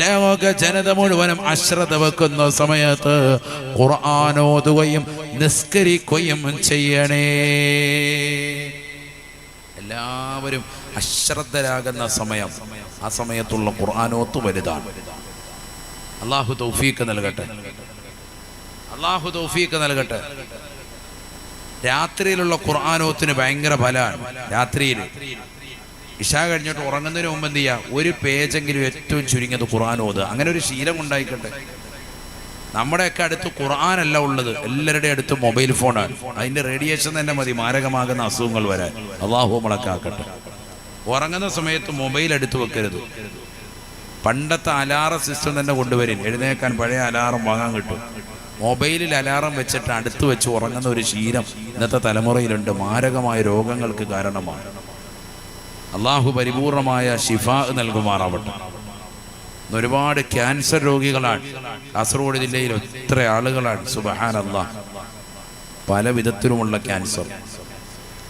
ലോക ജനത മുഴുവനും അശ്രദ്ധ വെക്കുന്ന സമയത്ത് ഖുർആാനോതുകയും നിസ്കരിക്കുകയും ചെയ്യണേ. എല്ലാവരും അശ്രദ്ധരാകുന്ന സമയം ആ സമയത്തുള്ള ഖുർആാനോത്ത് വലുതാണ്. അള്ളാഹു തൗഫീക്ക് നൽകട്ടെ. അള്ളാഹു തൗഫീക്ക് നൽകട്ടെ. രാത്രിയിലുള്ള ഖുർആാനോത്തിന് ഭയങ്കര ഫലമാണ് രാത്രിയിൽ ഇഷ കഴിഞ്ഞിട്ട് ഉറങ്ങുന്നതിന് മുമ്പ് എന്ത് ചെയ്യുക ഒരു പേജെങ്കിലും ഏറ്റവും ചുരുങ്ങിയത് ഖുർആൻ ഓതുക അങ്ങനെ ഒരു ശീലം ഉണ്ടായിക്കട്ടെ. നമ്മുടെയൊക്കെ അടുത്ത് ഖുർആനല്ല ഉള്ളത്. എല്ലാവരുടെ അടുത്ത് മൊബൈൽ ഫോണാണ് അതിന്റെ റേഡിയേഷൻ തന്നെ മതി. മാരകമാകുന്ന അസുഖങ്ങൾ വരാൻ. അള്ളാഹു മുളക്കാക്കട്ടെ ഉറങ്ങുന്ന സമയത്ത് മൊബൈൽ എടുത്തു വെക്കരുത്. പണ്ടത്തെ അലാറം സിസ്റ്റം തന്നെ കൊണ്ടുവരും എഴുന്നേക്കാൻ പഴയ അലാറം വാങ്ങാൻ കിട്ടും. മൊബൈലിൽ അലാറം വെച്ചിട്ട് അടുത്ത് വെച്ച് ഉറങ്ങുന്ന ഒരു ശീലം ഇന്നത്തെ തലമുറയിലുണ്ട്. മാരകമായ രോഗങ്ങൾക്ക് കാരണമാണ്. അള്ളാഹു പരിപൂർണമായ ഷിഫ നൽകുമാറാവട്ടെ. ഒരുപാട് ക്യാൻസർ രോഗികളാണ്. കാസർഗോഡ് ജില്ലയിൽ എത്ര ആളുകളാണ്. സുബഹാൻ അള്ളാഹ് പല വിധത്തിലുമുള്ള ക്യാൻസർ.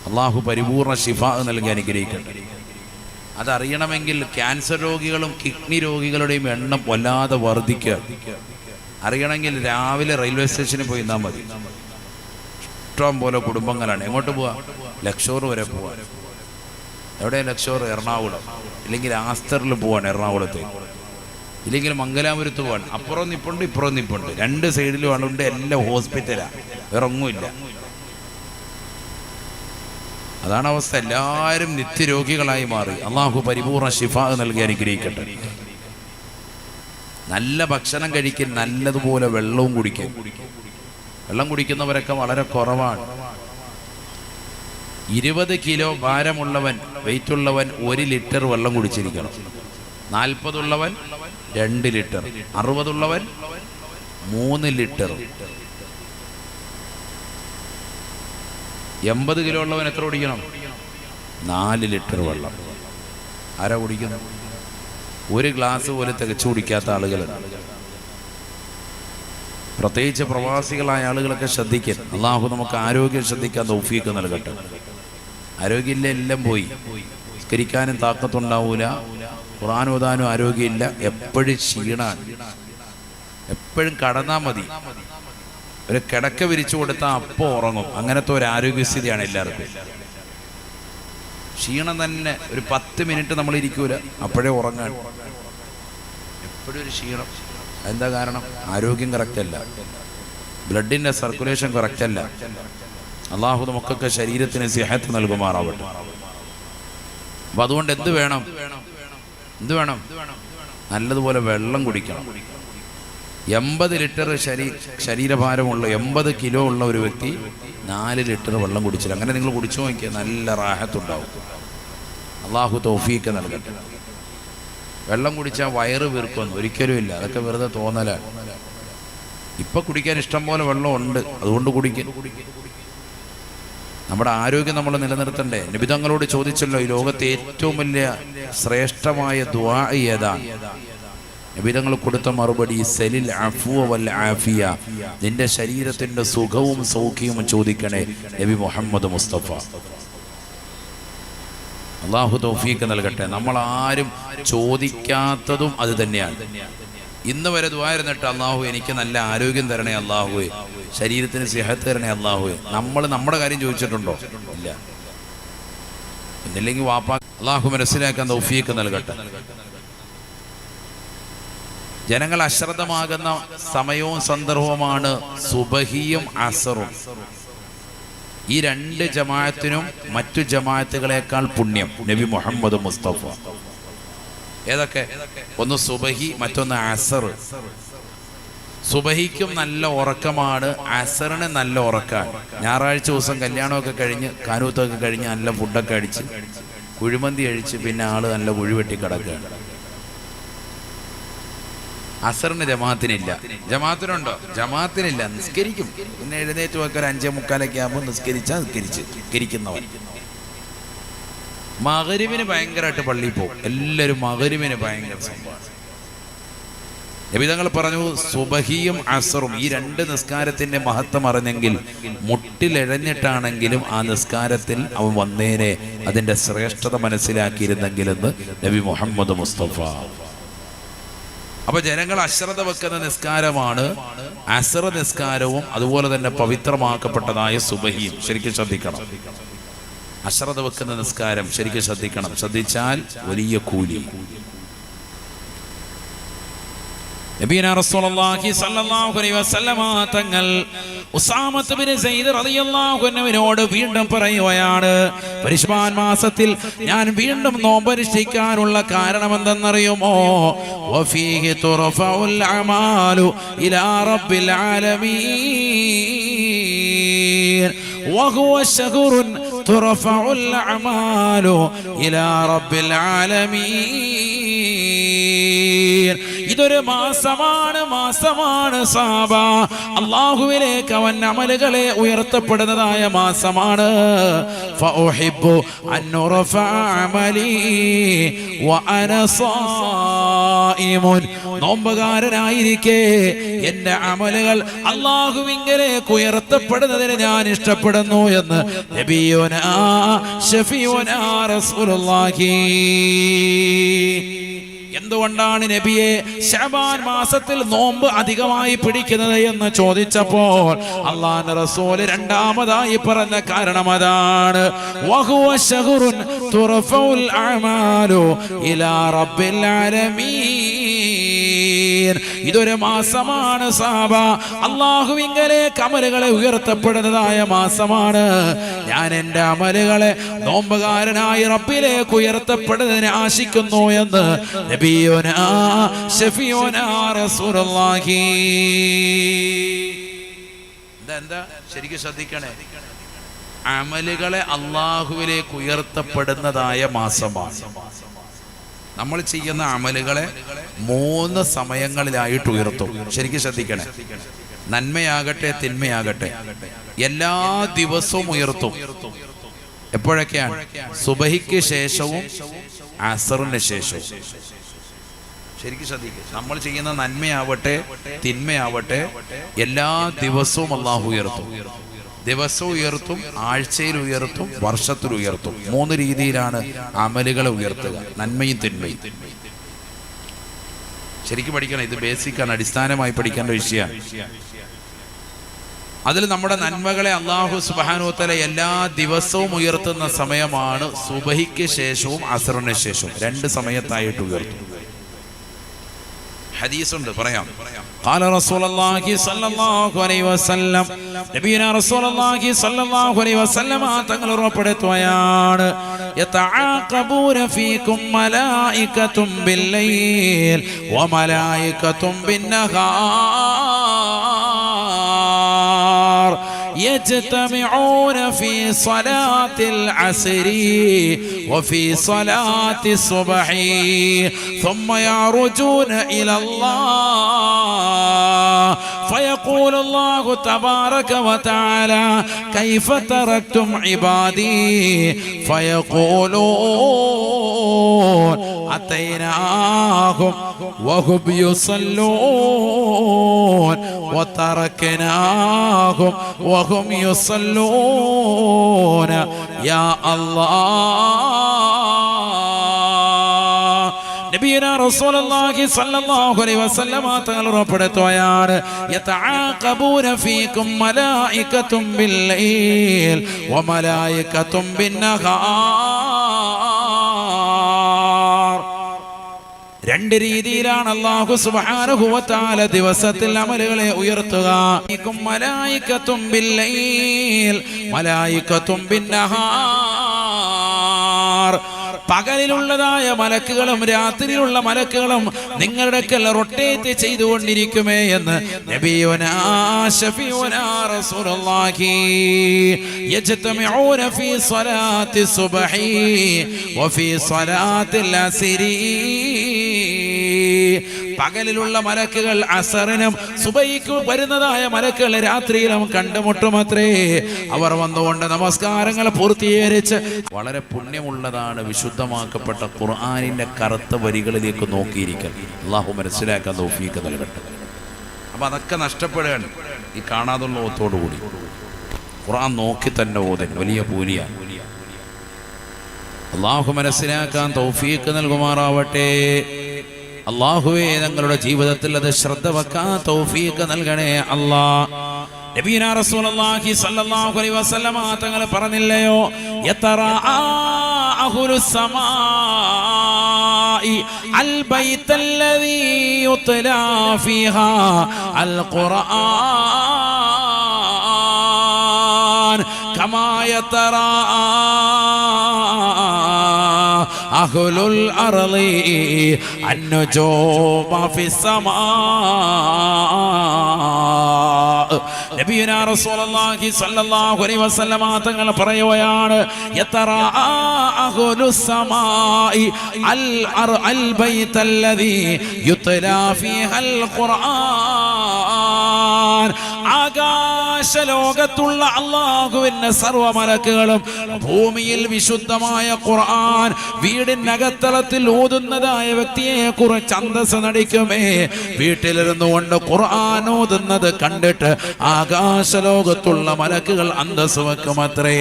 അള്ളാഹു പരിപൂർണ ഷിഫ നൽകി അനുഗ്രഹിക്കട്ടെ. അതറിയണമെങ്കിൽ ക്യാൻസർ രോഗികളും കിഡ്നി രോഗികളുടെയും എണ്ണം വല്ലാതെ വർദ്ധിക്കുക. അറിയണമെങ്കിൽ രാവിലെ റെയിൽവേ സ്റ്റേഷനിൽ പോയി നിന്നാൽ മതി. ഇഷ്ടം പോലെ കുടുംബങ്ങളാണ്. എങ്ങോട്ട് പോവാ? ലക്ഷോർ വരെ പോവാ. എവിടെ ലക്ഷോർ? എറണാകുളം. ഇല്ലെങ്കിൽ ആസ്തറിൽ പോവാണ് എറണാകുളത്തേക്ക് ഇല്ലെങ്കിൽ മംഗലാപുരത്ത് പോവാണ്. അപ്പുറം നിപ്പുണ്ട് ഇപ്പുറം നിപ്പുണ്ട്. രണ്ട് സൈഡിലും ആളുണ്ട് എല്ലാം ഹോസ്പിറ്റലാണ് വേറെ ഒന്നുമില്ല. അതാണ് അവസ്ഥ. എല്ലാവരും നിത്യരോഗികളായി മാറി. അള്ളാഹു പരിപൂർണ ശിഫ നൽകി അനുഗ്രഹിക്കട്ടെ. നല്ല ഭക്ഷണം കഴിക്കും നല്ലതുപോലെ വെള്ളവും കുടിക്കും. വെള്ളം കുടിക്കുന്നവരൊക്കെ വളരെ കുറവാണ്. ഇരുപത് കിലോ ഭാരമുള്ളവൻ വെയിറ്റ് ഉള്ളവൻ ഒരു ലിറ്റർ വെള്ളം കുടിച്ചിരിക്കണം. നാൽപ്പതുള്ളവൻ രണ്ട് ലിറ്റർ. അറുപതുള്ളവൻ മൂന്ന് ലിറ്റർ. എൺപത് കിലോ ഉള്ളവൻ എത്ര കുടിക്കണം? നാല് ലിറ്റർ വെള്ളം. ആരാ കുടിക്കുന്നു ഒരു ഗ്ലാസ് പോലെ തികച്ചു കുടിക്കാത്ത ആളുകളുണ്ട്. പ്രത്യേകിച്ച് പ്രവാസികളായ ആളുകളൊക്കെ ശ്രദ്ധിക്കാൻ അള്ളാഹു നമുക്ക് ആരോഗ്യം ശ്രദ്ധിക്കാൻ തൗഫീക്ക് നൽകട്ടെ. ആരോഗ്യമില്ല എല്ലാം പോയി. സ്കരിക്കാനും താക്കത്തുണ്ടാവൂല. ഖുറാൻ ഓതാനും ആരോഗ്യമില്ല. എപ്പോഴും ക്ഷീണാണ്. എപ്പോഴും കടന്നാൽ മതി. ഒരു കിടക്ക വിരിച്ചു കൊടുത്താൽ അപ്പോൾ ഉറങ്ങും. അങ്ങനത്തെ ഒരു ആരോഗ്യസ്ഥിതിയാണ് എല്ലാവർക്കും. ക്ഷീണം തന്നെ ഒരു പത്ത് മിനിറ്റ് നമ്മൾ ഇരിക്കൂല. അപ്പോഴേ ഉറങ്ങാൻ. എപ്പോഴും ഒരു ക്ഷീണം. എന്താ കാരണം? ആരോഗ്യം കറക്റ്റല്ല അല്ല. ബ്ലഡിന്റെ സർക്കുലേഷൻ കറക്റ്റല്ല അള്ളാഹു നമുക്കൊക്കെ ശരീരത്തിന് സിഹത്ത് നൽകുമാറാവട്ടെ. അപ്പൊ അതുകൊണ്ട് എന്ത് വേണം? എന്ത് വേണം? നല്ലതുപോലെ വെള്ളം കുടിക്കണം. എൺപത് ലിറ്റർ ശരീ ശരീരഭാരമുള്ള എൺപത് കിലോ ഉള്ള ഒരു വ്യക്തി നാല് ലിറ്റർ വെള്ളം കുടിച്ചില്ല. അങ്ങനെ നിങ്ങൾ കുടിച്ചു നോക്കിയാൽ നല്ല റാഹത്തുണ്ടാവും. അള്ളാഹു തോഫിയൊക്കെ നൽകട്ടെ. വെള്ളം കുടിച്ചാൽ വയറ് വീർക്കൊന്നും ഒരിക്കലും ഇല്ല. അതൊക്കെ വെറുതെ തോന്നലാണ്. ഇപ്പൊ കുടിക്കാൻ ഇഷ്ടം പോലെ വെള്ളം ഉണ്ട് അതുകൊണ്ട് കുടിക്കും. നമ്മുടെ ആരോഗ്യം നമ്മൾ നിലനിർത്തണ്ടേ? നിബിതങ്ങളോട് ചോദിച്ചല്ലോ ഈ ലോകത്തെ ഏറ്റവും വലിയ ശ്രേഷ്ഠമായ ദ്വാ ഏതാണ് നിബിതങ്ങൾ കൊടുത്ത മറുപടി സെലിൽ അഫുവ വൽ ആഫിയ. നിന്റെ ശരീരത്തിന്റെ സുഖവും സൗഖ്യവും ചോദിക്കണേ നബി മുഹമ്മദ് മുസ്തഫ. അള്ളാഹു തൗഫീക്ക് നൽകട്ടെ. നമ്മൾ ആരും ചോദിക്കാത്തതും അത് തന്നെയാണ്. ഇന്ന് വരെ ദ്വാരുന്നിട്ട് അള്ളാഹു എനിക്ക് നല്ല ആരോഗ്യം തരണേ അള്ളാഹുവേ ശരീരത്തിന് സിഹത്ത് തരണേ അള്ളാഹു നമ്മൾ നമ്മുടെ കാര്യം ചോദിച്ചിട്ടുണ്ടോ? ഇല്ല. എന്നില്ലെങ്കിൽ വാപ്പാ അള്ളാഹു മനസ്സിലാക്കാൻ തൗഫീക്ക് നൽകട്ടെ. ജനങ്ങൾ അശ്രദ്ധമാകുന്ന സമയവും സന്ദർഭവുമാണ് സുബഹിയും അസറും. ഈ രണ്ട് ജമാഅത്തിനും മറ്റു ജമാഅത്തുകളെക്കാൾ പുണ്യം. നബി മുഹമ്മദ് മുസ്തഫ. ഏതൊക്കെ? ഒന്ന് സുബഹി മറ്റൊന്ന് അസർ സുബഹിക്കും നല്ല ഉറക്കമാണ് അസറിന് നല്ല ഉറക്കമാണ് ഞായറാഴ്ച ദിവസം കല്യാണമൊക്കെ കഴിഞ്ഞ് കാനൂത്തൊക്കെ കഴിഞ്ഞ് നല്ല ഫുഡൊക്കെ അടിച്ച് കുഴിമന്തി അഴിച്ച് പിന്നെ ആൾ നല്ല കുഴിവെട്ടി കിടക്കുകയാണ്. അസറിന് ജമാഅത്തിനില്ല ജമാഅത്തിനുണ്ടോ ജമാഅത്തിനില്ല നിസ്കരിക്കും. പിന്നെ എഴുന്നേറ്റ് വെക്കാൻ ഒരു അഞ്ചേ മുക്കാലൊക്കെ ആകുമ്പോൾ നിസ്കരിച്ചാൽ നിസ്കരിച്ച്. നിസ്കരിക്കുന്നവൻ. മകരുവിന് ഭയങ്കരമായിട്ട് പള്ളിയിൽ പോകും. എല്ലാവരും മകരുവിന് ഭയങ്കര സംഭവമാണ്. നബിതങ്ങൾ പറഞ്ഞു സുബഹിയും അസറും. ഈ രണ്ട് നിസ്കാരത്തിന്റെ മഹത്വം അറിഞ്ഞെങ്കിൽ മുട്ടിലെഴഞ്ഞിട്ടാണെങ്കിലും ആ നിസ്കാരത്തിൽ അവൻ വന്നേനെ അതിന്റെ ശ്രേഷ്ഠത മനസ്സിലാക്കിയിരുന്നെങ്കിലെന്ന് നബി മുഹമ്മദ് മുസ്തഫ. അപ്പൊ ജനങ്ങൾ അശ്രദ്ധ വെക്കുന്ന നിസ്കാരമാണ് അസറ നിസ്കാരവും അതുപോലെ തന്നെ പവിത്രമാക്കപ്പെട്ടതായ സുബഹിയും. ശരിക്കും ശ്രദ്ധിക്കണം. അശ്രദ്ധ വെക്കുന്ന നിസ്കാരം ശരിക്കും ശ്രദ്ധിക്കണം. ശ്രദ്ധിച്ചാൽ വലിയ കൂലി. നബീന റസൂലുള്ളാഹി സ്വല്ലല്ലാഹു അലൈഹി വസല്ലമ തങ്ങൾ ഉസാമത്ത് ബിൻ സയ്യിദ് റളിയല്ലാഹു അൻഹുവിനോട് വീണ്ടും പറയുകയാണ് പരിശുമാൻ മാസത്തിൽ ഞാൻ വീണ്ടും നോമ്പനുഷ്ഠിക്കാനുള്ള കാരണം എന്തെന്നറിയുമോ വഫീഹി തുറഫഉൽ അമാലു ഇലാ റബ്ബിൽ ആലമീൻ وهو شهر ترفع الأعمال إلى رب العالمين ഇതൊരു മാസമാണ് മാസമാണ് സാബ. അള്ളാഹുവിലേക്ക് അവൻ അമലുകളെ ഉയർത്തപ്പെടുന്നതായ മാസമാണ്. നോമ്പുകാരനായിരിക്കെ എന്റെ അമലുകൾ അള്ളാഹുവിങ്കലേക്ക് ഉയർത്തപ്പെടുന്നതിന് ഞാൻ ഇഷ്ടപ്പെടുന്നു എന്ന് നബിയോനാ ഷഫിയോനാ റസൂലുള്ളാഹി. എന്തുകൊണ്ടാണ് നബിയെ ഷബാൻ മാസത്തിൽ നോമ്പ് അധികമായി പിടിക്കുന്നത് എന്ന് ചോദിച്ചപ്പോൾ അള്ളാഹ് റസൂൽ രണ്ടാമതായി പറഞ്ഞ കാരണം അതാണ്. തുറഫഉൽ അഅമാലു ഇലാ റബ്ബിൽ ആലമീൻ ഇതൊരു മാസമാണ് സാബ. അള്ളാഹുവിങ്കലെ കമലുകളെ ഉയർത്തപ്പെടുന്നതായ മാസമാണ്. ഞാൻ എന്റെ അമലുകളെ നോമ്പുകാരനായി റബ്ബിലേക്ക് ഉയർത്തപ്പെടുന്നതിനെ ആശിക്കുന്നു എന്ന് നബിയോന ഷഫിയോനാ റസൂലുള്ളാഹി. എന്താ ശരിക്കും ശ്രദ്ധിക്കണേ. അമലുകളെ അള്ളാഹുവിലേക്ക് ഉയർത്തപ്പെടുന്നതായ മാസമാണ്. നമ്മൾ ചെയ്യുന്ന അമലുകളെ മൂന്ന് സമയങ്ങളിലായിട്ട് ഉയർത്തും. ശരിക്കും ശ്രദ്ധിക്കണേ. നന്മയാകട്ടെ തിന്മയാകട്ടെ എല്ലാ ദിവസവും ഉയർത്തും. എപ്പോഴൊക്കെയാണ്? സുബഹിക്ക് ശേഷവും അസറിന് ശേഷവും. ശരിക്കും ശ്രദ്ധിക്കുക നമ്മൾ ചെയ്യുന്ന നന്മയാവട്ടെ തിന്മയാവട്ടെ എല്ലാ ദിവസവും അള്ളാഹു ഉയർത്തും. ദിവസവും ഉയർത്തും ആഴ്ചയിൽ ഉയർത്തും വർഷത്തിൽ ഉയർത്തും. മൂന്ന് രീതിയിലാണ് അമലുകളെ ഉയർത്തുക. നന്മയും തിന്മയും. ശരിക്കും പഠിക്കണം. ഇത് ബേസിക്കാണ്. അടിസ്ഥാനമായി പഠിക്കേണ്ട വിഷയമാണ്. അതിൽ നമ്മുടെ നന്മകളെ അള്ളാഹു സുബാനുത്തല എല്ലാ ദിവസവും ഉയർത്തുന്ന സമയമാണ് സുബഹിക്ക് ശേഷവും അസറിന് ശേഷവും. രണ്ട് സമയത്തായിട്ട് ഉയർത്തും. ഹദീസുണ്ട്. പറയാം. قال رسول الله صلى الله عليه وسلم നബീന رسول الله صلى الله عليه وسلم തങ്ങൾ ഉറപ്പെടുത്തുകയാണ് يتعاقبون فيكم ملائكة بالليل وملائكة بالنهار يجتمعون في صلاة العصر وفي صلاة الصبح ثم يعرجون إلى الله فيقول الله تبارك وتعالى كيف تركتم عبادي؟ فيقولون أتيناهم وهم يصلون وتركناهم وهم يصلون. يا الله റസൂലുള്ളാഹി അലൈഹി വസല്ലമ ഫീകും ബിന്നഹാർ. രണ്ട് രീതിയിലാണ് അള്ളാഹു വ ദിവസത്തിൽ അമലുകളെ ഉയർത്തുക. ഫീകും മലായികത്തും ബില്ലൈൽ മലായികത്തും ബിന്നഹാർ. പകലിലുള്ളതായ മലക്കുകളും രാത്രിയിലുള്ള മലക്കുകളും നിങ്ങളുടെ റൊട്ടേറ്റ് ചെയ്തുകൊണ്ടിരിക്കുമേ എന്ന് നബിയുനാ പകലിലുള്ള മലക്കുകൾ അസറിനും സുബൈക്ക് വരുന്നതായ മലക്കുകൾ രാത്രിയിലും കണ്ടുമുട്ടുമത്രേ. അവർ വന്നുകൊണ്ട് നമസ്കാരങ്ങൾ പൂർത്തീകരിച്ച് വളരെ പുണ്യമുള്ളതാണ് വിശുദ്ധമാക്കപ്പെട്ട ഖുർആാനിന്റെ കറുത്ത വരികളിലേക്ക് നോക്കിയിരിക്കൽ. അള്ളാഹു മനസ്സിലാക്കാൻ തോഫീക്ക് നൽകട്ടെ. അപ്പൊ അതൊക്കെ നഷ്ടപ്പെടുകയാണ്. ഈ കാണാതുള്ള ഓത്തോടു കൂടി. ഖുർആൻ നോക്കി തന്നെ ഓതൻ. വലിയ പൂലിയാണ് അള്ളാഹു മനസ്സിലാക്കാൻ തൗഫീക്ക് നൽകുമാറാവട്ടെ. അള്ളാഹുവേ ഞങ്ങളുടെ ജീവിതത്തിൽ അത് ശ്രദ്ധ വെക്കാൻ തൗഫീഖ് നൽകണേ അല്ലാ. നബീന റസൂലുള്ളാഹി സ്വല്ലല്ലാഹു അലൈഹി വസല്ലമ തങ്ങൾ പറഞ്ഞില്ലയോ? യതറാ അഹ്ലു സമാഇ അൽ ബൈത്തല്ലദീ യുത്ലാ ഫീഹാ അൽ ഖുർആൻ കമാ യതറാ അഹ്ലുൽ അർളി في السماء നബിയുനാ റസൂലുള്ളാഹി സ്വല്ലല്ലാഹു അലൈഹി വസല്ലമ തങ്ങൾ പറയുകയാണ് യതറാ അഹ്ലുസ് സമായി അൽ അൽ ബൈത്തല്ലദീ യുത്ലാ ഫീഹൽ ഖുർആൻ. ആകാശ ലോകത്തുള്ള അള്ളാഹുവിന്റെ സർവ മലക്കുകളും ഭൂമിയിൽ വിശുദ്ധമായ ഖുർആൻ വീടിനകത്തളത്തിൽ ഓതുന്നതായ വ്യക്തിയെ കുറിച്ച് അന്തസ് നടിക്കുമേ. വീട്ടിലിരുന്നു കൊണ്ട് ഖുർആൻ ഓതുന്നത് കണ്ടിട്ട് ആകാശ ലോകത്തുള്ള മലക്കുകൾ അന്തസ് വെക്കുമത്രേ.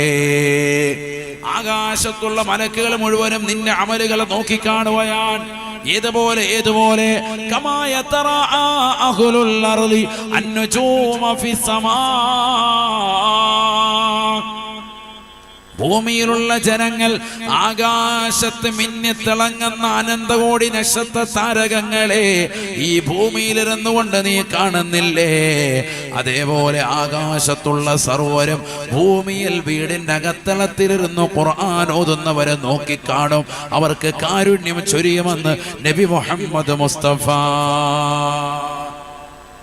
ആകാശത്തുള്ള മലക്കുകൾ മുഴുവനും നിന്റെ അമലുകളെ നോക്കിക്കാണുകയാണ് ഏതുപോലെ ഏതുപോലെ കമായ അഹ്ലുൽ അർളി ഭൂമിയിലുള്ള ജനങ്ങൾ ആകാശത്ത് മിന്നിത്തിളങ്ങുന്ന അനന്തകോടി നക്ഷത്ര താരകങ്ങളെ ഈ ഭൂമിയിലിരുന്നു കൊണ്ട് നീ കാണുന്നില്ലേ? അതേപോലെ ആകാശത്തുള്ള സർവരും ഭൂമിയിൽ വീടിന്റെ അകത്തളത്തിലിരുന്നു ഖുർആൻ ഓതുന്നവരെ നോക്കിക്കാണും. അവർക്ക് കാരുണ്യം ചൊരിയുമെന്ന് നബി മുഹമ്മദ് മുസ്തഫ.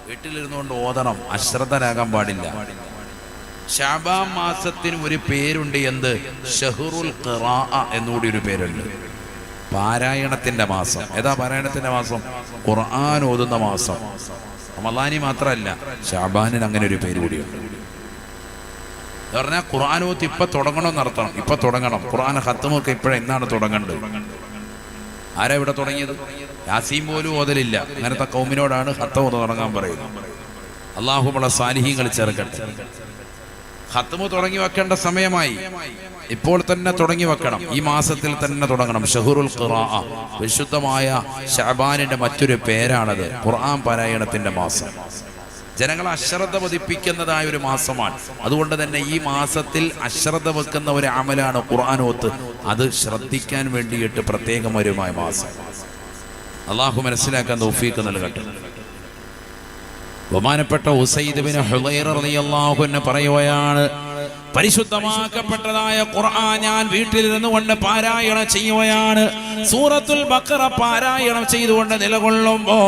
വീട്ടിലിരുന്നുകൊണ്ട് ഓതണം. അശ്രദ്ധരാകാൻ പാടില്ല. ഷാബാൻ മാസത്തിന് ഒരു പേരുണ്ട് എന്ത്? ഷഹറുൽ എന്നുകൂടി ഒരു പേരുണ്ട്. പാരായണത്തിന്റെ മാസം. ഏതാ പാരായണത്തിന്റെ മാസം? ഖുർആൻ ഓതുന്ന മാസം. റമദാനി മാത്രമല്ല ഷാബാനിന് അങ്ങനെ ഒരു പേര് കൂടിയുണ്ട് പറഞ്ഞാൽ ഖുർആൻ ഓത്ത് ഇപ്പൊ തുടങ്ങണം നടത്തണം ഇപ്പൊ തുടങ്ങണം. ഖുർആൻ ഹത്തുമൊക്കെ ഇപ്പോഴെ എന്നാണ് തുടങ്ങേണ്ടത്. ആരാ ഇവിടെ തുടങ്ങിയത്? യാസീം പോലും ഓതലില്ല. അങ്ങനത്തെ കൗമിനോടാണ് ഹത്തം തുടങ്ങാൻ പറയുന്നത്. അള്ളാഹുമുള്ള സാലിഹ്യങ്ങൾ ചേർക്കട്ടെ ഹത്തുമ് തുടങ്ങി വെക്കേണ്ട സമയമായി. ഇപ്പോൾ തന്നെ തുടങ്ങി വെക്കണം. ഈ മാസത്തിൽ തന്നെ തുടങ്ങണം. ഷഹുറുൽ ഖുറാ വിശുദ്ധമായ ഷഹബാനിന്റെ മറ്റൊരു പേരാണത്. ഖുർആൻ പാരായണത്തിന്റെ മാസം. ജനങ്ങളെ അശ്രദ്ധ പതിപ്പിക്കുന്നതായ ഒരു മാസമാണ്. അതുകൊണ്ട് തന്നെ ഈ മാസത്തിൽ അശ്രദ്ധ വെക്കുന്ന ഒരു അമലാണ് ഖുർആാനോത്ത് അത് ശ്രദ്ധിക്കാൻ വേണ്ടിയിട്ട് പ്രത്യേകം ഒരുമായ മാസം. അള്ളാഹു മനസ്സിലാക്കാൻ തൗഫീക്ക് നൽകട്ടെ. ബഹുമാനപ്പെട്ട ഉസൈദ് ബിൻ ഹുദൈറ റളിയല്ലാഹു അൻഹു പറയുകയാണ് പരിശുദ്ധമാക്കപ്പെട്ടതായ ഖുർആൻ ഞാൻ വീട്ടിലിരുന്നു കൊണ്ട് പാരായണം ചെയ്യുകയാണ്. സൂറത്തുൽ ബക്കറ പാരായണം ചെയ്തുകൊണ്ട് നിലകൊള്ളുമ്പോ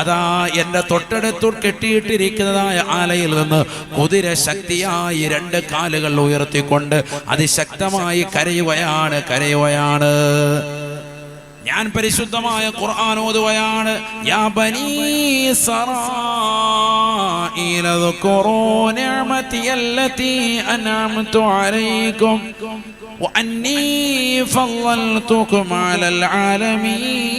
അതാ എന്റെ തൊട്ടടുത്തു കെട്ടിയിട്ടിരിക്കുന്നതായ ആലയിൽ നിന്ന് കുതിര ശക്തിയായി രണ്ട് കാലുകൾ ഉയർത്തിക്കൊണ്ട് അതിശക്തമായി കരയുകയാണ് കരയുകയാണ്. ഞാൻ പരിശുദ്ധമായ ഖുർആൻ ഓതുകയാണ് യാ ബനീ സറായീല ذكروا نعمتي التي أنعمت عليكم وأني فضلتكم على العالمين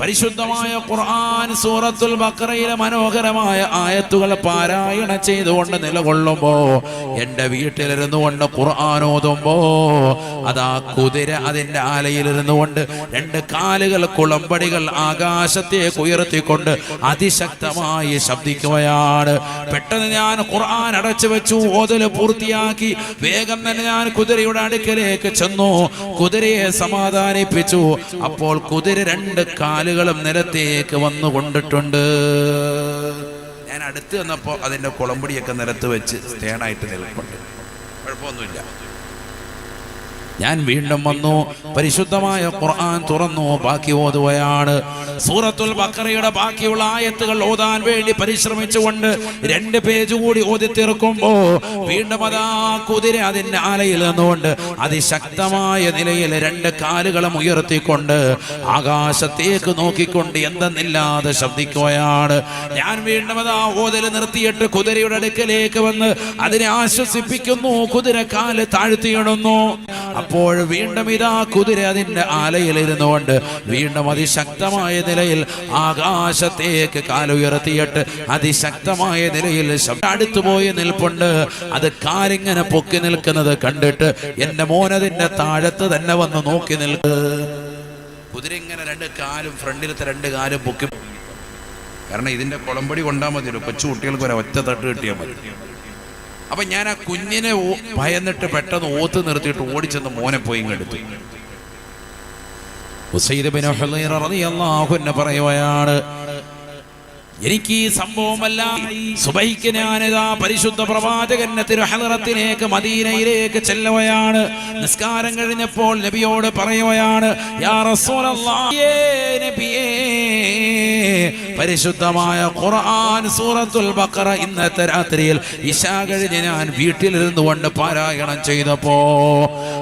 പരിശുദ്ധമായ ഖുർആൻ സൂറത്തുൽ ബഖറയിലെ മനോഹരമായ ആയത്തുകൾ പാരായണം ചെയ്തുകൊണ്ട് നിലകൊള്ളുമ്പോ എന്റെ വീട്ടിലിരുന്നു കൊണ്ട് ഖുർആൻ ഓതുമ്പോ അതാ കുതിര അതിന്റെ ആലയിലിരുന്നു കൊണ്ട് രണ്ട് കാലുകൾ കുളമ്പടികൾ ആകാശത്തേക്ക് ഉയർത്തിക്കൊണ്ട് അതിശക്തമായി ശബ്ദിക്കുകയാണ്. പെട്ടെന്ന് ഞാൻ ഖുർആൻ അടച്ചു വെച്ചു ഓതൽ പൂർത്തിയാക്കി. വേഗം തന്നെ ഞാൻ കുതിരയുടെ അടുക്കലേക്ക് ചെന്നു. കുതിരയെ സമാധാനിപ്പിച്ചു. അപ്പോൾ കുതിര രണ്ട് കാലുകളും നിരത്തേക്ക് വന്നു കൊണ്ടിട്ടുണ്ട് ഞാൻ അടുത്ത് വന്നപ്പോൾ അതിന്റെ കുളമ്പടിയൊക്കെ നിരത്ത് വെച്ച് സ്റ്റേണായിട്ട് നിൽപ്പുണ്ട്. കുഴപ്പമൊന്നുമില്ല. ഞാൻ വീണ്ടും വന്നു. പരിശുദ്ധമായ ഖുർആൻ തുറന്നു. ബാക്കി ഓതുകയാണ്. സൂറത്തുൽ ബക്കറയുടെ ബാക്കിയുള്ള ആയത്തുകൾ ഓതാൻ വേണ്ടി പരിശ്രമിച്ചുകൊണ്ട് രണ്ട് പേജ് കൂടി ഓതി തീർക്കുമ്പോ വീണ്ടും അതാ കുതിര അതിന്റെ ആലയിൽ നിന്നുകൊണ്ട് അതിശക്തമായ നിലയിൽ രണ്ട് കാലുകളും ഉയർത്തിക്കൊണ്ട് ആകാശത്തേക്ക് നോക്കിക്കൊണ്ട് എന്തെന്നില്ലാതെ ശബ്ദിക്കുകയാണ്. ഞാൻ വീണ്ടും അതാ ഓതൽ നിർത്തിയിട്ട് കുതിരയുടെ അടുക്കലേക്ക് വന്ന് അതിനെ ആശ്വസിപ്പിക്കുന്നു. കുതിര കാൽ താഴ്ത്തിയിടുന്നു. അപ്പോൾ വീണ്ടും ഇതാ കുതിര അതിന്റെ ആലയിൽ ഇരുന്നുകൊണ്ട് വീണ്ടും അതിശക്തമായ നിലയിൽ ആകാശത്തേക്ക് കാലുയർത്തിയിട്ട് അതിശക്തമായ നിലയിൽ അടുത്തുപോയി നിൽപ്പുണ്ട്. അത് കാലിങ്ങനെ പൊക്കി നിൽക്കുന്നത് കണ്ടിട്ട് എന്റെ മോനതിന്റെ താഴത്ത് തന്നെ വന്ന് നോക്കി നിൽക്ക്. കുതിര ഇങ്ങനെ രണ്ട് കാലും ഫ്രണ്ടിലത്തെ രണ്ട് കാലും പൊക്കി കാരണം ഇതിന്റെ കുളമ്പടി കൊണ്ടാൽ മതിയല്ലോ. കൊച്ചു കുട്ടികൾക്ക് ഒരു ഒറ്റ തട്ട് കിട്ടിയാൽ മതി. അപ്പൊ ഞാൻ ആ കുഞ്ഞിനെ ഭയന്നിട്ട് പെട്ടെന്ന് ഓത്ത് നിർത്തിയിട്ട് ഓടിച്ചെന്ന് മോനെ പോയി ഇങ്ങെടുത്തു പറയുകയാണ് എനിക്ക് ഈ സംഭവമല്ല. സുബൈക്ക് ഞാനിതാ പരിശുദ്ധ പ്രവാചകന്റെ തിരുഹലറത്തിലേക്ക് മദീനയിലേക്ക് ചെല്ലുകയാണ്. നിസ്കാരം കഴിഞ്ഞപ്പോൾ നബിയോട് പറയുകയാണ് പരിശുദ്ധമായ ഖുർആൻ സൂറത്തുൽ ബഖറ ഇന്നത്തെ രാത്രിയിൽ ഇശാ കഴിഞ്ഞ് ഞാൻ വീട്ടിലിരുന്നു കൊണ്ട് പാരായണം ചെയ്തപ്പോ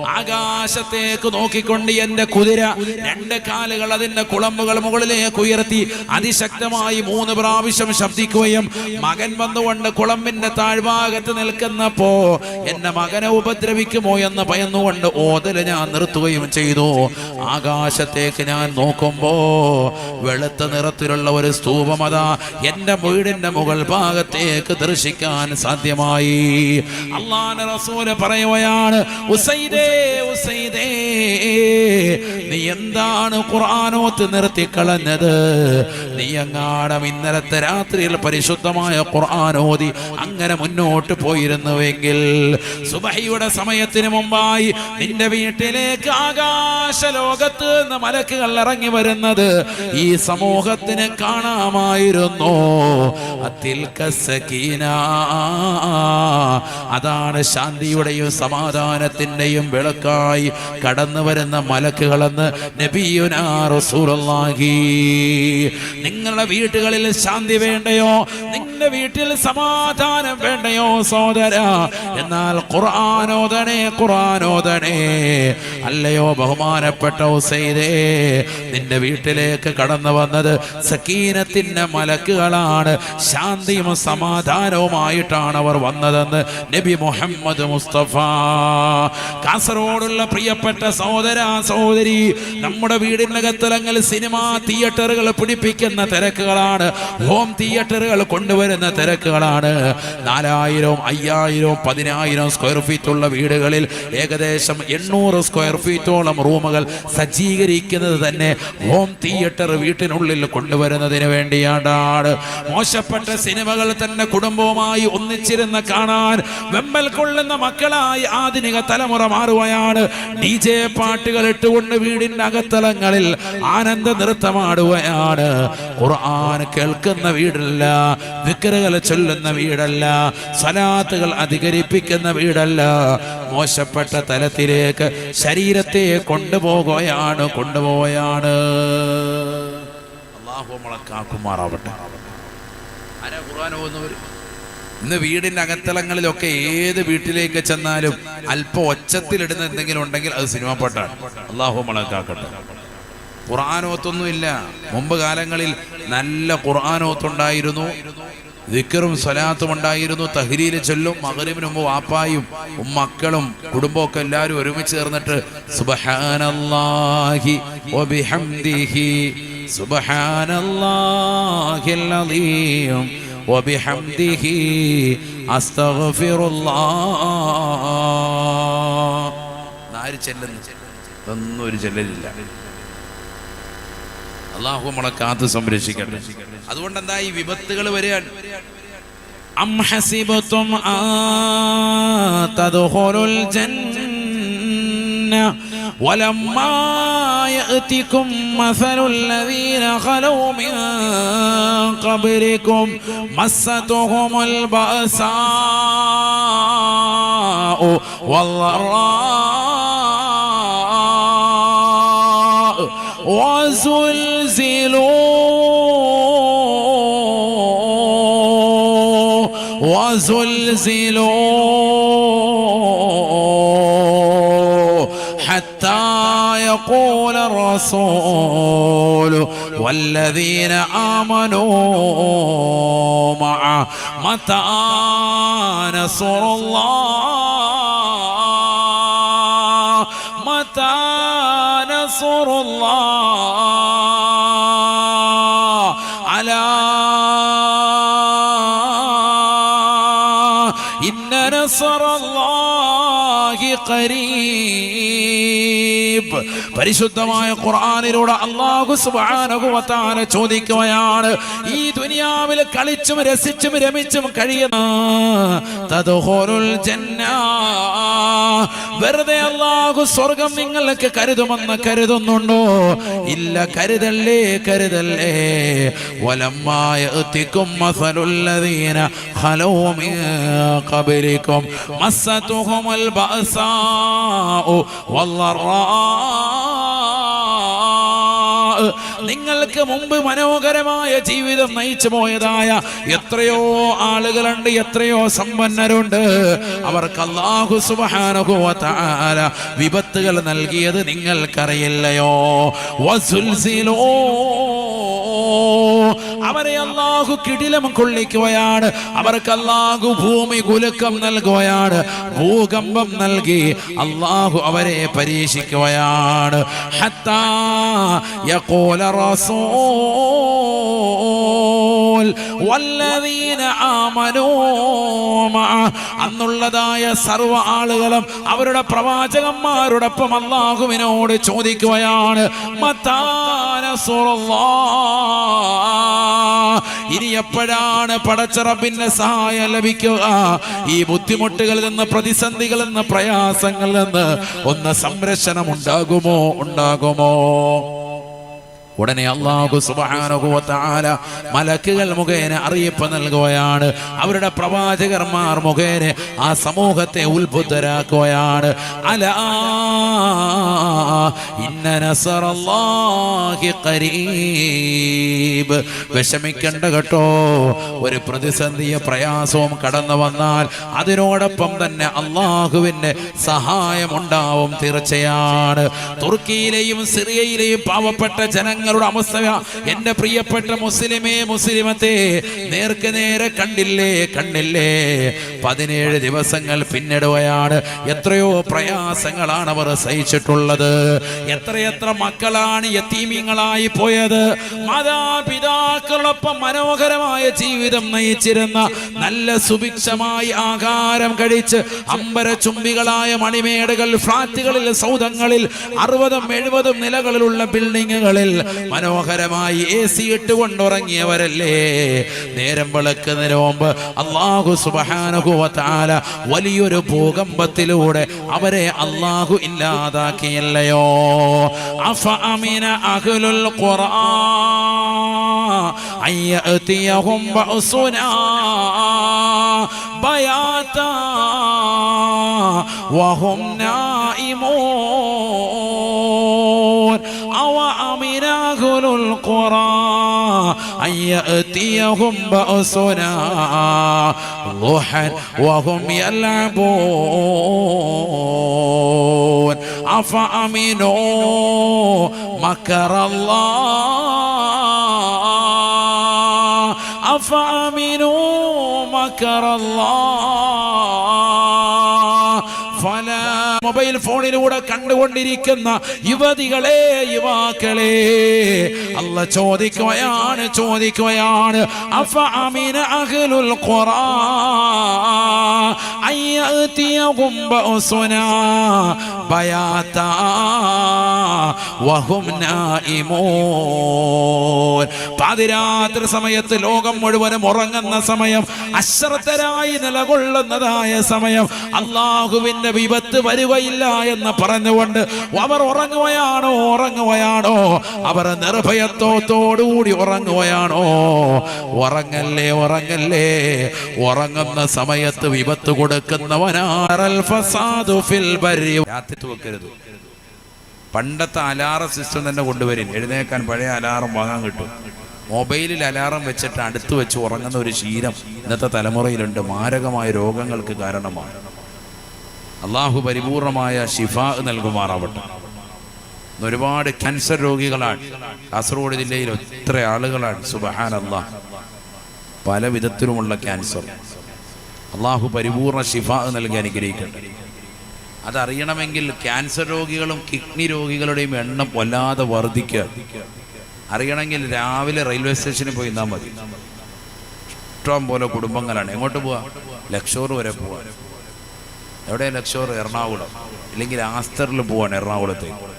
ആകാശത്തേക്ക് നോക്കിക്കൊണ്ട് എന്റെ കുതിര രണ്ട് കാലുകൾ അതിന്റെ കുളമ്പുകൾ മുകളിലേക്ക് ഉയർത്തി അതിശക്തമായി മൂന്ന് പ്രാവശ്യം ശബ്ദിക്കുകയും മകൻ വന്നുകൊണ്ട് കുളമ്പിന്റെ താഴ്ഭാഗത്ത് നിൽക്കുന്നപ്പോ എന്റെ മകനെ ഉപദ്രവിക്കുമോ എന്ന് ഭയന്നുകൊണ്ട് ഓതൽ ഞാൻ നിർത്തുകയും ചെയ്തു. ആകാശത്തേക്ക് ഞാൻ നോക്കുമ്പോ വെളുത്ത നിറത്തിലുള്ള ഒരു സ്തൂപമതാ എന്റെ വീടിന്റെ മുകൾ ഭാഗത്തേക്ക് ദർശിക്കാൻ സാധ്യമായി. അള്ളാന റസൂൽ പറയുകയാണ് ഉസൈദേ ഉസൈദേ നീ എന്താണ് ഖുർആാനോത്ത് നിർത്തിക്കളഞ്ഞത്? നീ എങ്ങാടം ഇന്നലത്തെ രാത്രിയിൽ പരിശുദ്ധമായ ഖുർആാനോതി അങ്ങനെ മുന്നോട്ട് പോയിരുന്നുവെങ്കിൽ സുബഹിയുടെ സമയത്തിന് മുമ്പായി നിന്റെ വീട്ടിലേക്ക് ആകാശ ലോകത്ത് നിന്ന് മലക്കുകൾ ഇറങ്ങി വരുന്നത് ഈ സമൂഹത്തിന് കാണാമായിരുന്നു. അതാണ് ശാന്തിയുടെയും സമാധാനത്തിന്റെയും വിളക്കായി കടന്നു വരുന്ന മലക്കുകളെന്ന് നബിയുനാ റസൂലുള്ളാഹി. നിങ്ങളുടെ വീട്ടുകളിൽ ശാന്തി വേണ്ടയോ? നിങ്ങളുടെ വീട്ടിൽ സമാധാനം വേണ്ടയോ സോദര എന്നാൽ ഖുർആാനോദനെ ഖുർആാനോദനേ അല്ലയോ ബഹുമാനപ്പെട്ട ഉസൈദേ നിന്റെ വീട്ടിലേക്ക് കടന്നു വന്നത് സക്കീനത്തിന്റെ മലക്കുകളാണ്. ശാന്തിയും സമാധാനവുമായിട്ടാണ് അവർ വന്നതെന്ന് നബി മുഹമ്മദ് മുസ്തഫ. കാസർഗോഡുള്ള പ്രിയപ്പെട്ട സഹോദര സഹോദരി നമ്മുടെ വീടിനകത്തലങ്ങൾ സിനിമ തിയേറ്ററുകൾ പിടിപ്പിക്കുന്ന തിരക്കുകളാണ്. ഹോം തിയേറ്ററുകൾ കൊണ്ടുവരുന്ന തിരക്കുകളാണ്. നാലായിരവും അയ്യായിരവും പതിനായിരം സ്ക്വയർ ഫീറ്റ് ഉള്ള വീടുകളിൽ ഏകദേശം എണ്ണൂറ് സ്ക്വയർ ഫീറ്റോളം റൂമുകൾ സജ്ജീകരിക്കുന്നത് തന്നെ ഹോം തിയേറ്റർ വീട്ടിനുള്ളിൽ കൊണ്ടുവരുന്നതിന് വേണ്ടിയാണ് മോശപ്പെട്ട സിനിമകൾ തന്നെ കുടുംബവുമായി ഒന്നിച്ചിരുന്ന് കാണാൻ വെമ്പൽ കൊള്ളുന്ന മക്കളായി ആധുനിക തലമുറ മാറുകയാണ് ഡി ജെ പാട്ടുകൾ ഇട്ടുകൊണ്ട് വീടിന്റെ അകത്തളങ്ങളിൽ ആനന്ദ നൃത്തമാടുകയാണ്. ഖുർആൻ കേൾക്കുന്ന വീടല്ല വിക്രകൾ ചൊല്ലുന്ന വീടല്ല സലാത്തുകൾ അധികരിപ്പിക്കുന്ന വീടല്ല. മോശപ്പെട്ട തലത്തിലേക്ക് ശരീരത്തെ കൊണ്ടുപോകുകയാണ് കൊണ്ടുപോവുകയാണ് അള്ളാഹു മുളക്കാക്കുമാറാവട്ടെ കാക്കുമാറാവട്ടെ. ആരാ ഖുർആൻ ഓതുന്നവർ ഇന്ന് വീടിന്റെ അകത്തളങ്ങളിലൊക്കെ ഏത് വീട്ടിലേക്ക് ചെന്നാലും അല്പം ഒച്ചത്തിലിടുന്ന എന്തെങ്കിലും ഉണ്ടെങ്കിൽ അത് സിനിമ പാട്ടാണ്. അള്ളാഹു മണക്കാക്കട്ടെ. കാക്കട്ടെ ഖുർആാനോത്തൊന്നുമില്ല മുമ്പ് കാലങ്ങളിൽ നല്ല ഖുർആാനോത്തുണ്ടായിരുന്നു ദിക്കറും സ്വലാത്തും ഉണ്ടായിരുന്നു. തഹരീൽ ചൊല്ലും മകരിവിന് മുമ്പ് വാപ്പായും മക്കളും കുടുംബമൊക്കെ എല്ലാവരും ഒരുമിച്ച് ചേർന്നിട്ട് സുബ്ഹാനല്ലാഹി വബിഹംദിഹി സുബ്ഹാനല്ലാഹിൽ അലീം വബിഹംദിഹി അസ്തഗ്ഫിറുല്ലാഹ് ആര് ചെല്ലുന്നു ഇതൊന്നും ഒരു ചെല്ലലില്ല അള്ളാഹു നമ്മളെ കാത്ത് സംരക്ഷിക്കട്ടെ അതുകൊണ്ട് എന്താ ഈ വിപത്തുകൾ വരികയാണ് أم حسبتم أن تدخلوا الجنة ولما يأتكم مثل الذين خلوا من قبلكم مستهم البأساء والضراء وزلزلوا وزلزلوا يقول الرسول والذين آمنوا معه متى نصر الله؟ متى نصر الله؟ على إن نصر الله قريب. പരിശുദ്ധമായ ഖുർആാനിലൂടെ അള്ളാഹു തആല ചോദിക്കുകയാണ് ഈ ദുനിയാവിൽ കളിച്ചും രസിച്ചും രമിച്ചും കഴിയുന്ന വെറുതെ അള്ളാഹു സ്വർഗം നിങ്ങൾക്ക് കരുതുമെന്ന് കരുതുന്നുണ്ടോ? ഇല്ല കരുതല്ലേ കരുതല്ലേ. വലമായ എത്തിക്കും ബഅസാഉ വല്ലറാ നിങ്ങൾക്ക് മുമ്പ് മനോഹരമായ ജീവിതം നയിച്ചു പോയതായ എത്രയോ ആളുകളുണ്ട് എത്രയോ സമ്പന്നരുണ്ട്. അവർക്ക് അള്ളാഹു തആല വിപത്തുകൾ നൽകിയത് നിങ്ങൾക്കറിയില്ലയോ? വസുൽസിലോ. അവരെ അള്ളാഹു കിടിലം കൊള്ളിക്കുകയാണ്. അവർക്ക് അള്ളാഹു ഭൂമി കുലുക്കം നൽകുകയാണ്. ഭൂകമ്പം നൽകി അള്ളാഹു അവരെ പരീക്ഷിക്കുകയാണ്. ഹത്താ യഖൂല മഅ അന്നുള്ളതായ സർവ ആളുകളും അവരുടെ പ്രവാചകന്മാരോടൊപ്പം അള്ളാഹുവിനോട് ചോദിക്കുകയാണ്. ഇനി എപ്പോഴാണ് പടച്ചിറപ്പിന്റെ സഹായം ലഭിക്കുക? ഈ ബുദ്ധിമുട്ടുകളിൽ നിന്ന് പ്രതിസന്ധികളിൽ നിന്ന് പ്രയാസങ്ങളിൽ നിന്ന് ഒന്ന് സംരക്ഷണം ഉണ്ടാകുമോ? ഉണ്ടാകുമോ? ഉടനെ അള്ളാഹു സുബാനുഭവത്താല മലക്കുകൾ മുഖേന അറിയിപ്പ് നൽകുകയാണ്. അവരുടെ പ്രവാചകർമാർ മുഖേന ആ സമൂഹത്തെ ഉത്ഭുതരാക്കുകയാണ് അലാ ഇന്ന നസറല്ലാഹി ഖരീബ്. വിഷമിക്കണ്ട കേട്ടോ. ഒരു പ്രതിസന്ധിയ പ്രയാസവും കടന്നു വന്നാൽ അതിനോടൊപ്പം തന്നെ അള്ളാഹുവിന്റെ സഹായമുണ്ടാവും തീർച്ചയാണ്. തുർക്കിയിലെയും സിറിയയിലെയും പാവപ്പെട്ട ജനങ്ങളുടെ അവസ്ഥ എന്റെ പ്രിയപ്പെട്ട മുസ്ലിമേ മുസ്ലിമത്തെ നേർക്ക് നേരെ കണ്ടില്ലേ കണ്ടില്ലേ? പതിനേഴ് ദിവസങ്ങൾ പിന്നിടുകയാണ്. എത്രയോ പ്രയാസങ്ങളാണ് അവർ സഹിച്ചിട്ടുള്ളത്. എത്രയെത്ര മക്കളാണ് യത്തീമ്യങ്ങളായി പോയത്. മാതാപിതാക്കളൊപ്പം മനോഹരമായ ജീവിതം നയിച്ചിരുന്ന നല്ല സുഭിക്ഷമായി ആഹാരം കഴിച്ച് അമ്പര ചുംബികളായ മണിമേടുകൾ ഫ്ളാറ്റുകളിൽ സൗധങ്ങളിൽ അറുപതും എഴുപതും നിലകളിലുള്ള ബിൽഡിങ്ങുകളിൽ മനോഹരമായി എ സി ഇട്ട് കൊണ്ടുറങ്ങിയവരല്ലേ? നേരം വെളുക്കുന്നതിന് മുമ്പ് അള്ളാഹു സുബാനുഭവത്താല വലിയൊരു ഭൂകമ്പത്തിലൂടെ അവരെ അള്ളാഹു ഇല്ലാതാക്കിയല്ലയോ? അഫ അമിന അഹ്ലുൽ ഖുർആൻ അയ്യഅതിയഹും ബഅസുനാ ബയാതാ വഹും നായിമൂൻ أهل القرى أن يأتيهم بأسنا ضحى وهم يلعبون. أفأمنوا مكر الله؟ أفأمنوا مكر الله؟ മൊബൈൽ ഫോണിലൂടെ കണ്ടുകൊണ്ടിരിക്കുന്ന യുവതികളെ യുവാക്കളെ അല്ല ചോദിക്കുകയാണ് ചോദിക്കുകയാണ് അഫ ബയാതാ വഹും നായിമൂൻ പാതിരാത്രി സമയത്ത് ലോകം മുഴുവനും ഉറങ്ങുന്ന സമയം അശ്രദ്ധരായി നിലകൊള്ളുന്നതായ സമയം. അള്ളാഹുവിന്റെ വിപത്ത് വരുകയില്ല എന്ന് പറഞ്ഞുകൊണ്ട് അവർ ഉറങ്ങുകയാണോ ഉറങ്ങുകയാണോ? അവർ നിർഭയത്വത്തോടുകൂടി ഉറങ്ങുകയാണോ? ഉറങ്ങല്ലേ ഉറങ്ങല്ലേ? ഉറങ്ങുന്ന സമയത്ത് വിപത്ത് കൊടുക്കുന്നവനാറൽ ഫസാദു ഫിൽ ബരി. രാത്രി വെക്കരുത് പണ്ടത്തെ അലാറം സിസ്റ്റം തന്നെ കൊണ്ടുവരും എഴുന്നേക്കാൻ പഴയ അലാറം വാങ്ങാൻ കിട്ടും. മൊബൈലിൽ അലാറം വെച്ചിട്ട് അടുത്ത് വെച്ച് ഉറങ്ങുന്ന ഒരു ശീലം ഇന്നത്തെ തലമുറയിലുണ്ട്. മാരകമായ രോഗങ്ങൾക്ക് കാരണമാണ്. അള്ളാഹു പരിപൂർണമായ ഷിഫ നൽകുമാറാവട്ടെ. ഒരുപാട് ക്യാൻസർ രോഗികളാണ്. കാസർഗോഡ് ജില്ലയിൽ എത്ര ആളുകളാണ്. സുബഹാൻ അള്ളാഹ് പല വിധത്തിലുമുള്ള ക്യാൻസർ. അള്ളാഹു പരിപൂർണ ഷിഫ നൽകി അനുഗ്രഹിക്കട്ടെ. അതറിയണമെങ്കിൽ ക്യാൻസർ രോഗികളും കിഡ്നി രോഗികളുടെയും എണ്ണം വല്ലാതെ വർദ്ധിക്കുക. അറിയണമെങ്കിൽ രാവിലെ റെയിൽവേ സ്റ്റേഷനിൽ പോയി നിന്നാൽ മതി. ഇഷ്ടം പോലെ കുടുംബങ്ങളാണ്. എങ്ങോട്ട് പോവാ? ലക്ഷോർ വരെ പോവാ. എവിടെ ലക്ഷോർ? എറണാകുളം. ഇല്ലെങ്കിൽ ആസ്തറിൽ പോവാണ് എറണാകുളത്തേക്ക്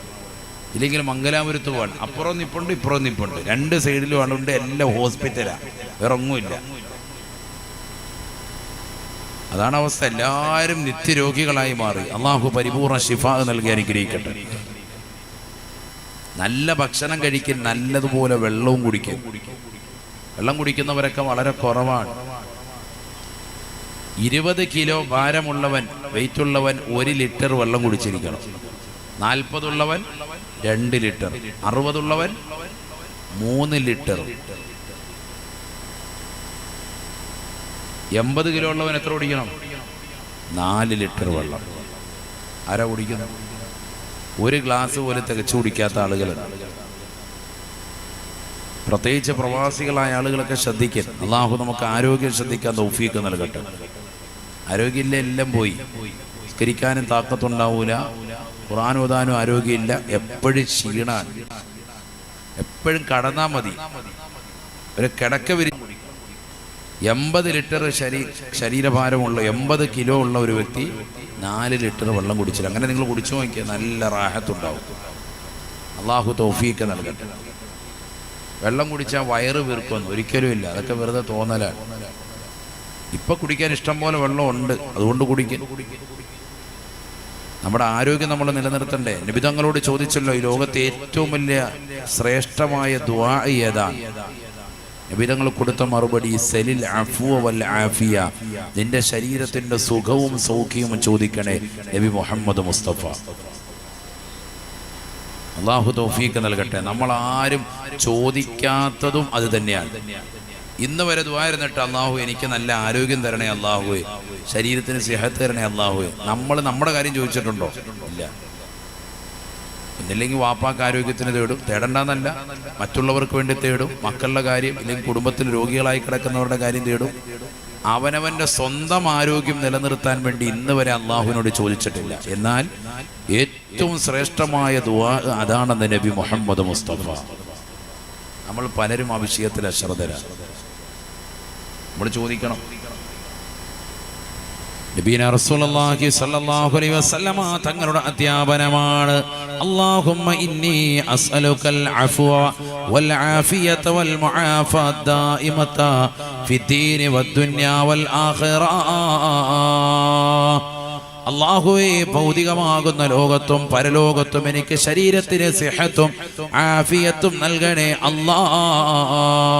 ഇല്ലെങ്കിൽ മംഗലാപുരത്ത് പോവാണ്. അപ്പുറം നിപ്പുണ്ട് ഇപ്പുറം നിപ്പുണ്ട്. രണ്ട് സൈഡിലും ആളുണ്ട് എല്ലാം ഹോസ്പിറ്റലാണ് വേറെ ഒന്നുമില്ല. അതാണ് അവസ്ഥ. എല്ലാവരും നിത്യരോഗികളായി മാറി. അള്ളാഹു പരിപൂർണ ശിഫ നൽകി അനുഗ്രഹിക്കട്ടെ. നല്ല ഭക്ഷണം കഴിക്കും നല്ലതുപോലെ വെള്ളവും കുടിക്കും. വെള്ളം കുടിക്കുന്നവരൊക്കെ വളരെ കുറവാണ്. ഇരുപത് കിലോ ഭാരമുള്ളവൻ വെയിറ്റ് ഉള്ളവൻ ഒരു ലിറ്റർ വെള്ളം കുടിച്ചിരിക്കണം. നാൽപ്പതുള്ളവൻ രണ്ട് ലിറ്റർ. അറുപതുള്ളവൻ മൂന്ന് ലിറ്റർ. എൺപത് കിലോ ഉള്ളവൻ എത്ര കുടിക്കണം? നാല് ലിറ്റർ വെള്ളം. ആരാ കുടിക്കുന്നു ഒരു ഗ്ലാസ് പോലെ തികച്ചു കുടിക്കാത്ത ആളുകളുണ്ട്. പ്രത്യേകിച്ച് പ്രവാസികളായ ആളുകളൊക്കെ ശ്രദ്ധിക്കൽ അള്ളാഹു നമുക്ക് ആരോഗ്യം ശ്രദ്ധിക്കാൻ തൗഫീക്ക് നൽകട്ടെ. ആരോഗ്യമില്ല എല്ലാം പോയി. സ്കരിക്കാനും താക്കത്തുണ്ടാവൂല. ഓതാനും ആരോഗ്യമില്ല. എപ്പോഴും ക്ഷീണാൻ എപ്പോഴും കടന്നാൽ മതി. ഒരു കിടക്ക വിരി എൺപത് ലിറ്റർ ശരീ ശരീരഭാരമുള്ള എൺപത് കിലോ ഉള്ള ഒരു വ്യക്തി നാല് ലിറ്റർ വെള്ളം കുടിച്ചില്ല. അങ്ങനെ നിങ്ങൾ കുടിച്ചു നോക്കിയാൽ നല്ല റാഹത്തുണ്ടാവും. അള്ളാഹു തോഫിയൊക്കെ നൽകട്ടെ. വെള്ളം കുടിച്ചാൽ വയറ് വീർക്കുമെന്ന് ഒരിക്കലും ഇല്ല. അതൊക്കെ വെറുതെ തോന്നലാണ്. ഇപ്പൊ കുടിക്കാൻ ഇഷ്ടം പോലെ വെള്ളം ഉണ്ട്. അതുകൊണ്ട് കുടിക്കും. നമ്മുടെ ആരോഗ്യം നമ്മൾ നിലനിർത്തണ്ടേ. നിബിതങ്ങളോട് ചോദിച്ചല്ലോ ഈ ലോകത്തെ ഏറ്റവും വലിയ ശ്രേഷ്ഠമായ ദ്വാ ഏതാണ്? നിബിതങ്ങൾ കൊടുത്ത മറുപടി സെലിൽ അഫുവ വൽ ആഫിയ. നിന്റെ ശരീരത്തിന്റെ സുഖവും സൗഖ്യവും ചോദിക്കണേ നബി മുഹമ്മദ് മുസ്തഫ. അള്ളാഹു തൗഫീക്ക് നൽകട്ടെ. നമ്മൾ ആരും ചോദിക്കാത്തതും അത് തന്നെയാണ്. ഇന്ന് വരെ ദ്വാരുന്നിട്ട് അള്ളാഹു എനിക്ക് നല്ല ആരോഗ്യം തരണേ അള്ളാഹുവേ ശരീരത്തിന് സിഹത്ത് തരണേ അള്ളാഹുവേ നമ്മൾ നമ്മുടെ കാര്യം ചോദിച്ചിട്ടുണ്ടോ? ഇല്ല. ഒന്നില്ലെങ്കിൽ വാപ്പാക്ക് ആരോഗ്യത്തിന് തേടും. തേടണ്ടെന്നല്ല മറ്റുള്ളവർക്ക് വേണ്ടി തേടും. മക്കളുടെ കാര്യം ഇല്ലെങ്കിൽ കുടുംബത്തിൽ രോഗികളായി കിടക്കുന്നവരുടെ കാര്യം തേടും. അവനവന്റെ സ്വന്തം ആരോഗ്യം നിലനിർത്താൻ വേണ്ടി ഇന്ന് വരെ അള്ളാഹുവിനോട് ചോദിച്ചിട്ടില്ല. എന്നാൽ ഏറ്റവും ശ്രേഷ്ഠമായ ദുവാ അതാണ് നബി മുഹമ്മദ് മുസ്തഫ. നമ്മൾ പലരും ആ വിഷയത്തിൽ അശ്രദ്ധരാണ് നമ്മൾ ചോദിക്കണം. നബീന തങ്ങളുടെ അധ്യാപനമാണ്. അല്ലാഹുമ്മ ഇന്നി അസ്അലുക്കൽ അഫ്വ വൽ ആഫിയത വൽ മുആഫാത ദായിമത والدنيا والآخرة അള്ളാഹുവേ ഭൗതികമാകുന്ന ലോകത്തും പരലോകത്തും എനിക്ക് ശരീരത്തിന് സിഹത്തും ആഫിയത്തും നൽകണേ അല്ലാ.